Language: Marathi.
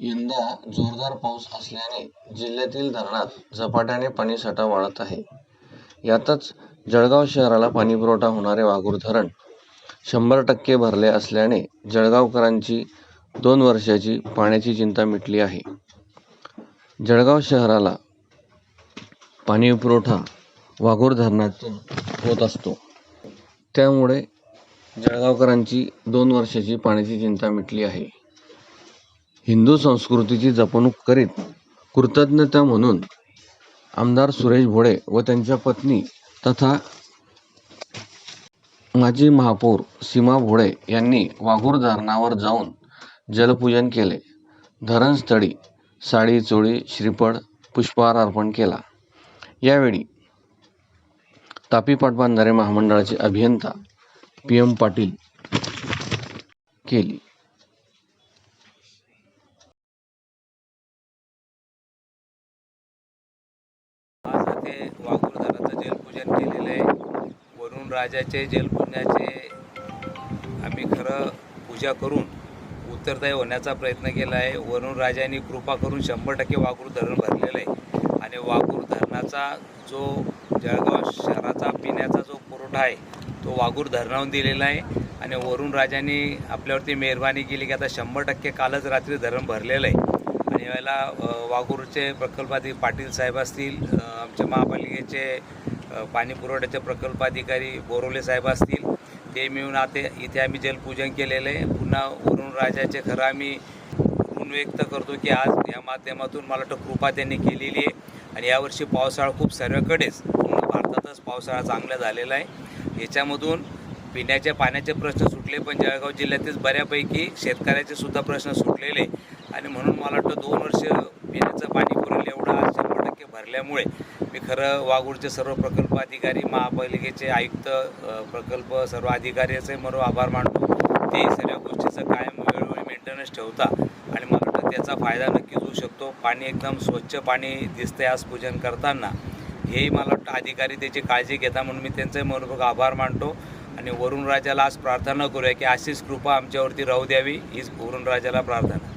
यंदा जोरदार पाऊस असल्याने जिल्ह्यातील धरणात झपाट्याने पाणीसाठा वाढत आहे. यातच जळगाव शहराला पाणीपुरवठा होणारे वाघूर धरण शंभर टक्के भरले असल्याने जळगावकरांची दोन वर्षाची पाण्याची चिंता मिटली आहे. जळगाव शहराला पाणीपुरवठा वाघूर धरणातून होत असतो. त्यामुळे जळगावकरांची दोन वर्षाची पाण्याची चिंता मिटली आहे. हिंदू संस्कृतीची जपणूक करीत कृतज्ञता म्हणून आमदार सुरेश भोळे व त्यांच्या पत्नी तथा माजी महापौर सीमा भोळे यांनी वाघूर धरणावर जाऊन जलपूजन केले. धरणस्थळी साडी चोळी श्रीफळ पुष्पहार अर्पण केला. यावेळी तापी पाटबंधारे महामंडळाचे अभियंता पी एम पाटील केली. इथे वाघुरधराचं वाघूर धरणाचं जलपूजन केलेलं आहे. वरुण राजाचे जलपूजनाचे आम्ही खरं पूजा करून उत्तरदायी होण्याचा प्रयत्न केला आहे. वरुण राजांनी कृपा करून शंभर टक्के वाघूर धरण भरलेलं आहे. आणि वाघूर धरणाचा जो जळगाव शहराचा पिण्याचा जो पुरवठा आहे तो वाघूर धरणाहून दिलेला आहे. आणि वरुण राजांनी आपल्यावरती मेहरबानी केली की आता शंभर टक्के कालच रात्री धरण भरलेलं आहे. आणि वेळेला वाघूरचे प्रकल्पाधिक पाटील साहेब असतील आमच्या महापालिकेचे पाणी पुरवठ्याचे प्रकल्पाधिकारी बोरोले साहेब असतील ते मिळून आता इथे आम्ही जलपूजन केलेलं आहे. पुन्हा वरुण राजाचे खरं आम्ही ऋण व्यक्त करतो की आज या माध्यमातून मला वाटतं कृपा त्यांनी केलेली आहे. आणि यावर्षी पावसाळा खूप सर्वकडेच पूर्ण भारतातच पावसाळा चांगला झालेला आहे. याच्यामधून पिण्याच्या पाण्याचे प्रश्न सुटले पण जळगाव जिल्ह्यातील बऱ्यापैकी शेतकऱ्याचे सुद्धा प्रश्न सुटलेले. आणि म्हणून मला वाटतं दोन वर्ष पिण्याचं पाणी पुरेल एवढं आज शंभर टक्के भरल्यामुळे. मी खरं वाघूरचे सर्व प्रकल्प अधिकारी महापालिकेचे आयुक्त प्रकल्प सर्व अधिकाऱ्याचे मरो आभार मानतो. ते सर्व गोष्टीचं कायम वेळोवेळी मेंटेनन्स ठेवता. आणि मला वाटतं त्याचा फायदा नक्कीच होऊ शकतो. पाणी एकदम स्वच्छ पाणी दिसतंय आज पूजन करताना. हेही मला वाटतं अधिकारी त्याची काळजी घेता म्हणून मी त्यांचे मनपूर्वक आभार मानतो. आणि वरुणराजाला आज प्रार्थना करूया की अशीच कृपा आमच्यावरती राहू द्यावी हीच वरुणराजाला प्रार्थना.